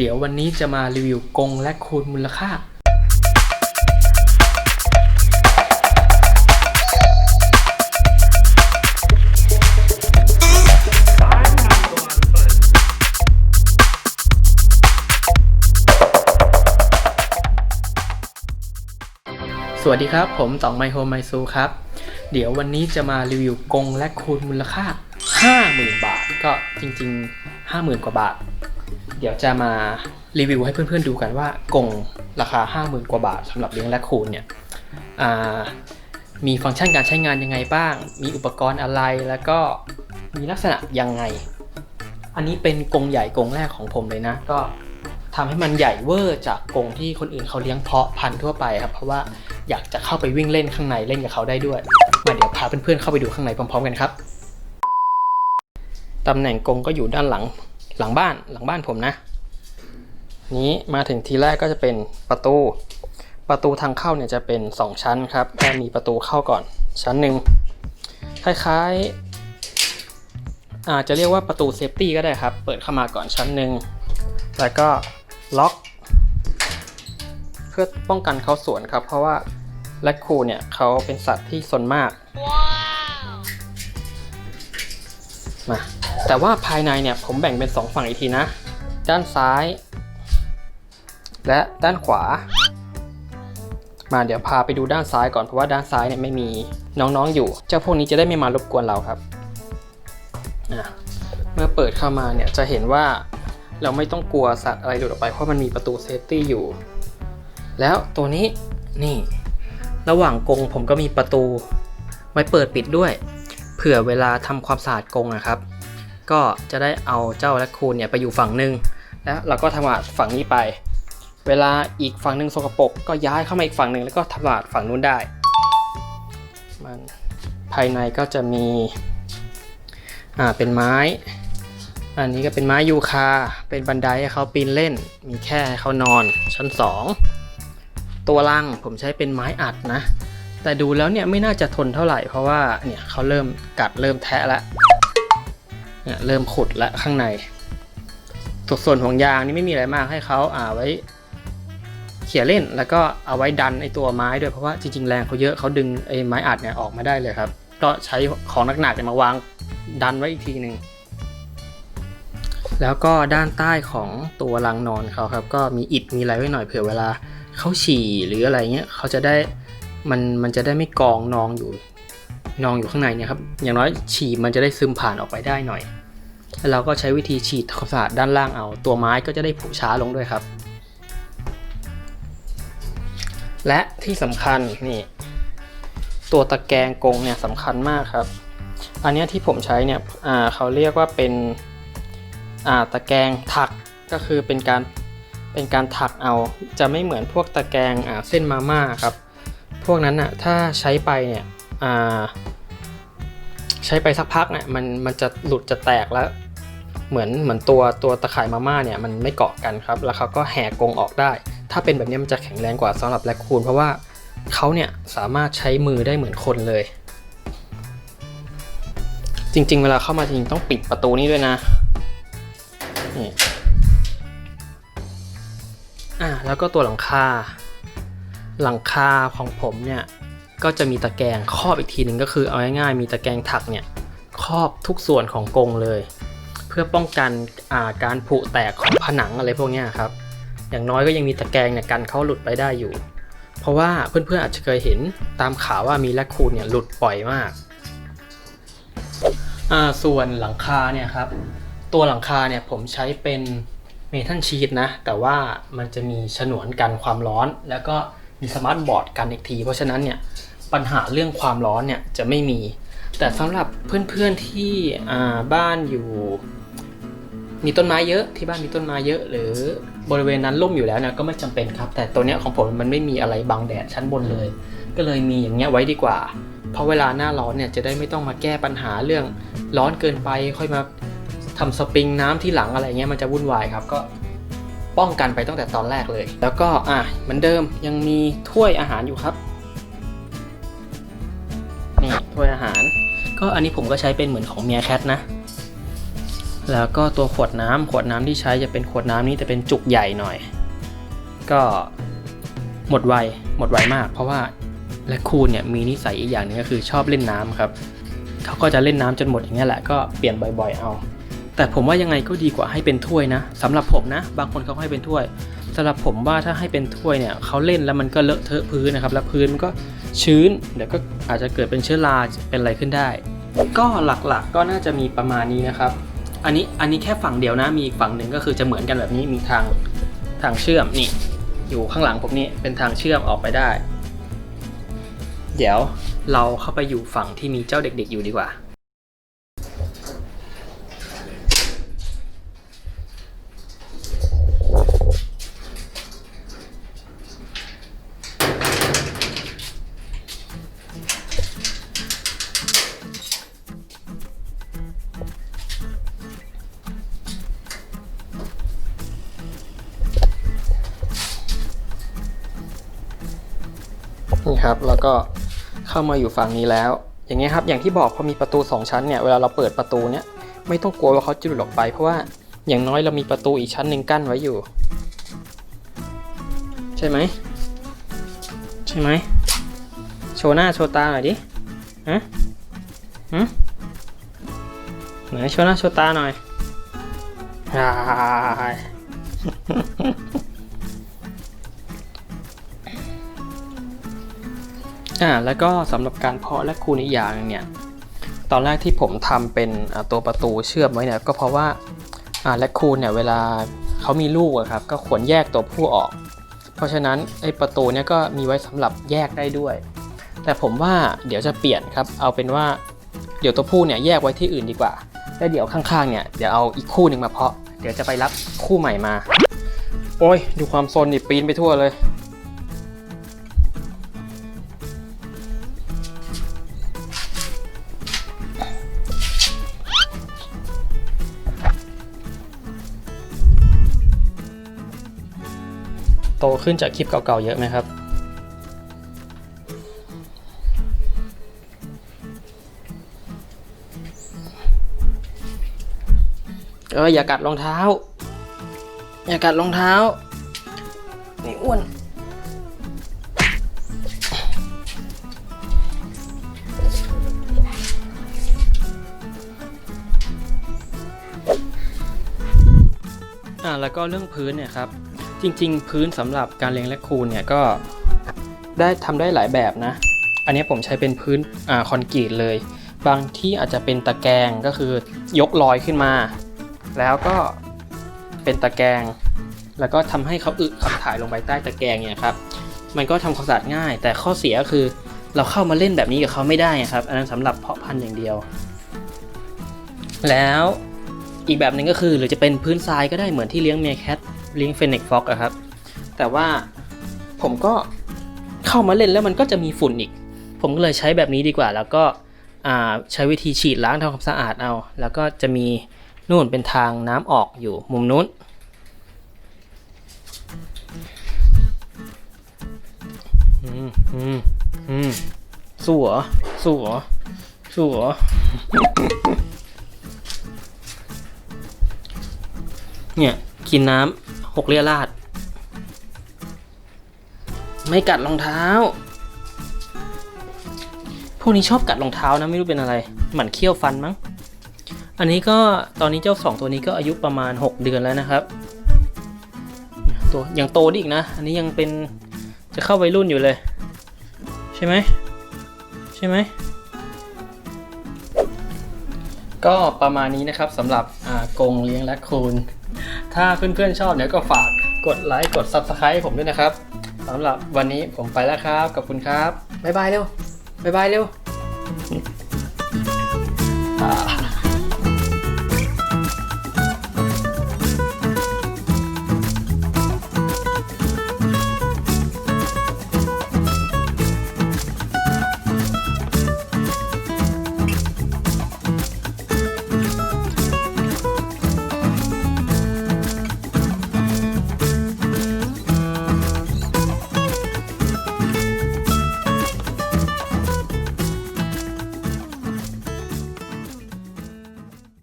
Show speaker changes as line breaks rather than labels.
เดี๋ยววันนี้จะมารีวิวกงและคูณมูลค่า สวัสดีครับ ผมต๋องไมโฮไมซูครับ เดี๋ยววันนี้จะมารีวิวกงและคูณมูลค่า 50,000 บาท ก็จริง ๆ 50,000 กว่าบาท เดี๋ยวจะมารีวิวให้เพื่อนๆดูกันว่ากงราคา 50,000 กว่าบาทสำหรับเลี้ยงและคูณเนี่ยมีฟังก์ชันการใช้งานยังไงบ้าง มีอุปกรณ์อะไรแล้วก็มีลักษณะยังไง อันนี้เป็นกงใหญ่กงแรกของผมเลยนะ ก็ทำให้มันใหญ่เวอร์จากกงที่คนอื่นเขาเลี้ยงเพาะพันธุ์ทั่วไปครับ เพราะว่าอยากจะเข้าไปวิ่งเล่นข้างในเล่นกับเขาได้ด้วยมาเดี๋ยวพาเพื่อนๆเข้าไปดูข้างในพร้อมๆกันครับตำแหน่งกงก็อยู่ด้านหลัง หลังบ้านหลังบ้านผมนะ นี้มาถึงทีแรกก็จะเป็นประตู ประตูทางเข้าเนี่ยจะเป็น 2 ชั้นครับก็มีประตูเข้าก่อน ชั้นหนึ่งคล้ายๆ อาจจะเรียกว่าประตูเซฟตี้ก็ได้ครับ เปิดเข้ามาก่อนชั้นหนึ่งแล้วก็ล็อก เพื่อป้องกันเขาสวนครับ เพราะว่าแรคคูนเนี่ยเขาเป็นสัตว์ที่สนมากมา แต่ว่าภายในเนี่ยผมแบ่งเป็น 2 ฝั่งอีกทีนะ ด้านซ้าย และด้านขวา มาเดี๋ยวพาไปดูด้านซ้ายก่อนเพราะว่าด้านซ้ายเนี่ยไม่มีน้องๆอยู่ เจ้าพวกนี้จะได้ไม่มารบกวนเราครับ เมื่อเปิดเข้ามาเนี่ยจะเห็นว่าเราไม่ต้องกลัวสัตว์อะไรหลุดออกไปเพราะมันมีประตูเซฟตี้อยู่ แล้วตัวนี้นี่ ระหว่างกรงผมก็มีประตู ไว้เปิดปิดด้วย เผื่อเวลาทำความสะอาดกรงนะครับ ก็จะได้เอาเจ้าแรคคูนเนี่ยไปอยู่ฝั่งหนึ่งแล้วเราก็ทำความสะอาดฝั่งนี้ไป เวลาอีกฝั่งหนึ่งสกปรกก็ย้ายเข้ามาอีกฝั่งหนึ่งแล้วก็ทำความสะอาดฝั่งนู้นได้ มันภายในก็จะมีอ่าเป็นไม้ อันนี้ก็เป็นไม้ยูคา เป็นบันไดให้เขาปีนเล่น มีแค่ให้เขานอนชั้น 2 ตัวรังผมใช้เป็นไม้อัดนะ แต่ดูแล้วเนี่ยไม่น่าจะทนเท่าไหร่เพราะว่าเนี่ยเขาเริ่มกัดเริ่มแทะแล้ว เนี่ยเริ่มขุดแล้วข้างในตัวส่วนของยางนี่ไม่มีอะไรมากให้เขาอ่าไว้ เขี่ยเล่นแล้วก็เอาไว้ดันไอตัวไม้ด้วยเพราะว่าจริงๆแรงเขาเยอะเขาดึงไอไม้อัดเนี่ยออกมาได้เลยครับ ก็ใช้ของหนักๆเนี่ยมาวางดันไว้อีกทีหนึ่งแล้วก็ด้านใต้ของตัวรังนอนเขาครับ ก็มีอิฐมีอะไรไว้หน่อยเผื่อเวลาเขาฉี่หรืออะไรเงี้ยเขาจะได้มันมันจะได้ไม่กองนองอยู่นองอยู่ข้างในเนี่ยครับอย่างน้อยฉี่มันจะได้ซึมผ่านออกไปได้หน่อย แล้วเราก็ใช้วิธีฉีดความสะอาดด้านล่างเอา ตัวไม้ก็จะได้ผุช้าลงด้วยครับ และที่สำคัญนี่ตัวตะแกรงกรงเนี่ยสำคัญมากครับ อันนี้ที่ผมใช้เนี่ยเขาเรียกว่าเป็นตะแกรงถักก็คือเป็นการเป็นการถักเอา จะไม่เหมือนพวกตะแกรงเส้นมาม่าครับ พวกนั้นอะถ้าใช้ไปเนี่ย ใช้ไปสักพักเนี่ยมันมันจะหลุดจะแตกแล้ว เหมือนเหมือนตัวตัวตะข่ายมาม่าเนี่ยมันไม่เกาะกันครับ แล้วเขาก็แหกกรงออกได้ ถ้าเป็นแบบนี้มันจะแข็งแรงกว่าสำหรับแรคคูนเพราะว่าเขาเนี่ยสามารถใช้มือได้เหมือนคนเลย จริง ๆ เวลาเข้ามาจริงๆต้องปิดประตูนี้ด้วยนะนี่อ่าแล้วก็ตัวหลังคา หลังคาของผมเนี่ย ก็จะมีตะแกรงครอบอีกทีหนึ่งก็คือเอาง่ายๆมีตะแกรงถักเนี่ยครอบทุกส่วนของกรงเลย เพื่อป้องกันาการผุแตกของผนังอะไรพวกนี้ครับ อย่างน้อยก็ยังมีตะแกรงเนี่ยกันเขาหลุดไปได้อยู่ เพราะว่าเพื่อนๆอาจจะเคยเห็นตามข่าวว่ามีแรคคูนเนี่ยหลุดบ่อยมากาส่วนหลังคาเนี่ยครับ ตัวหลังคาเนี่ยผมใช้เป็นเมทัลชีตนะ แต่ว่ามันจะมีฉนวนกันความร้อน แล้วก็มีสมาร์ทบอร์ดกันอีกที เพราะฉะนั้นเนี่ย ปัญหาเรื่องความร้อนเนี่ยจะไม่มี แต่สำหรับเพื่อนๆที่บ้านอยู่ มีต้นไม้เยอะที่บ้านมีต้นไม้เยอะ หรือบริเวณนั้นร่มอยู่แล้วนะก็ไม่จำเป็นครับ แต่ตัวเนี้ยของผมมันไม่มีอะไรบังแดดชั้นบนเลย ก็เลยมีอย่างเงี้ยไว้ดีกว่า เพราะเวลาหน้าร้อนเนี่ยจะได้ไม่ต้องมาแก้ปัญหาเรื่องร้อนเกินไปค่อยมาทำสปริงน้ำที่หลังอะไรเงี้ยมันจะวุ่นวายครับก็ป้องกันไปตั้งแต่ตอนแรกเลย แล้วก็อะเหมือนเดิมยังมีถ้วยอาหารอยู่ครับ อันนี้ผมก็ใช้เป็นเหมือนของเมียแคทนะ แล้วก็ตัวขวดน้ำขวดน้ำที่ใช้จะเป็นขวดน้ำนี้จะเป็นจุกใหญ่หน่อย ก็หมดไวหมดไวมาก เพราะว่าและคูนเนี่ยมีนิสัยอีกอย่างหนึงก็คือชอบเล่นน้ำครับเขาก็จะเล่นน้ำจนหมดอย่างเงี้ยแหละก็เปลี่ยนบ่อยๆเอา แต่ผมว่ายังไงก็ดีกว่าให้เป็นถ้วยนะสำหรับผมนะ บางคนเขาให้เป็นถ้วยสำหรับผมว่าถ้าให้เป็นถ้วยเนี่ยเขาเล่นแล้วมันก็เลอะเทอะพื้นนะครับแล้วพื้นมันก็ชื้นเดี๋ยวก็อาจจะเกิดเป็นเชื้อราเป็นอะไรขึ้นได้ ก็หลักๆก็น่าจะมีประมาณนี้นะครับ อันนี้อันนี้แค่ฝั่งเดียวนะ มีอีกฝั่งหนึ่งก็คือจะเหมือนกันแบบนี้มีทางทางเชื่อมนี่ อยู่ข้างหลังผมนี่เป็นทางเชื่อมออกไปได้ เดี๋ยวเราเข้าไปอยู่ฝั่งที่มีเจ้าเด็ก ๆ อยู่ดีกว่า ครับ แล้วก็เข้ามาอยู่ฝั่งนี้แล้ว อย่างเงี้ยครับ อย่างที่บอกพอมีประตู 2 ชั้นเนี่ย เวลาเราเปิดประตูเนี่ย ไม่ต้องกลัวว่าเขาจะหลุดออกไป เพราะว่าอย่างน้อยเรามีประตูอีกชั้นหนึ่งกั้นไว้อยู่ ใช่ไหม ใช่ไหม โชว์หน้าโชว์ตาหน่อยดิฮะฮะไหนโชว์หน้าโชว์ตาหน่อยอ่า อ่าแล้วก็สำหรับการเพาะและคูณอีกอย่างเนี่ยตอนแรกที่ผมทำเป็นตัวประตูเชื่อมไว้เนี่ยก็เพราะว่าอ่าและคูณเนี่ยเวลาเขามีลูกอะครับก็ควรแยกตัวผู้ออก เพราะฉะนั้นไอ้ประตูเนี่ยก็มีไว้สำหรับแยกได้ด้วย แต่ผมว่าเดี๋ยวจะเปลี่ยนครับเอาเป็นว่าเดี๋ยวตัวผู้เนี่ยแยกไว้ที่อื่นดีกว่าแล้วเดี๋ยวข้างๆเนี่ยเดี๋ยวเอาอีกคู่หนึ่งมาเพาะ เดี๋ยวจะไปรับคู่ใหม่มา โอ้ยดูความโซนนี่ปีนไปทั่วเลย โตขึ้นจากคลิปเก่าๆเยอะไหมครับ เอออย่ากัดรองเท้า อย่ากัดรองเท้า นี่อ้วนอ่าแล้วก็เรื่องพื้นเนี่ยครับ จริง ๆ พื้นสำหรับการเลี้ยงและคูนเนี่ยก็ได้ทำได้หลายแบบนะ อันนี้ผมใช้เป็นพื้นอ่าคอนกรีตเลย บางที่อาจจะเป็นตะแกรงก็คือยกลอยขึ้นมา แล้วก็เป็นตะแกรงแล้วก็ทำให้เขาอึขับถ่ายลงไปใต้ตะแกรงเนี่ยครับ มันก็ทำความสะอาดง่าย แต่ข้อเสียก็คือเราเข้ามาเล่นแบบนี้กับเขาไม่ได้ครับ อันนั้นสำหรับเพาะพันธุ์อย่างเดียว แล้วอีกแบบหนึ่งก็คือหรือจะเป็นพื้นทรายก็ได้เหมือนที่เลี้ยงเมียแคท ลี้ยงเฟนเน็กฟ็อกอะครับ แต่ว่าผมก็เข้ามาเล่นแล้วมันก็จะมีฝุ่นอีก ผมก็เลยใช้แบบนี้ดีกว่า แล้วก็ใช้วิธีฉีดล้างทำความสะอาดเอา แล้วก็จะมีนู่นเป็นทางน้ำออกอยู่มุมนู้น อืมอืมอืมสู้เหรอสู้เหรอสู้เหรอเนี่ย กินน้ำ หกเรียราดไม่กัดรองเท้า พวกนี้ชอบกัดรองเท้านะไม่รู้เป็นอะไร หมันเคี้ยวฟันมั้ง อันนี้ก็ตอนนี้เจ้าสองตัวนี้ก็อายุประมาณ 6 เดือนแล้วนะครับ ตัวยังโตได้อีกนะ อันนี้ยังเป็นจะเข้าวัยรุ่นอยู่เลย ใช่ไหมใช่ไหม ก็ประมาณนี้นะครับสำหรับกรงเลี้ยงและคูน ถ้าเพื่อนๆชอบเนี่ยก็ฝากกดไลค์กด Subscribe ให้ผมด้วยนะครับสำหรับวันนี้ผมไปแล้วครับขอบคุณครับบ๊ายบายเร็วบ๊ายบายเร็วอ่า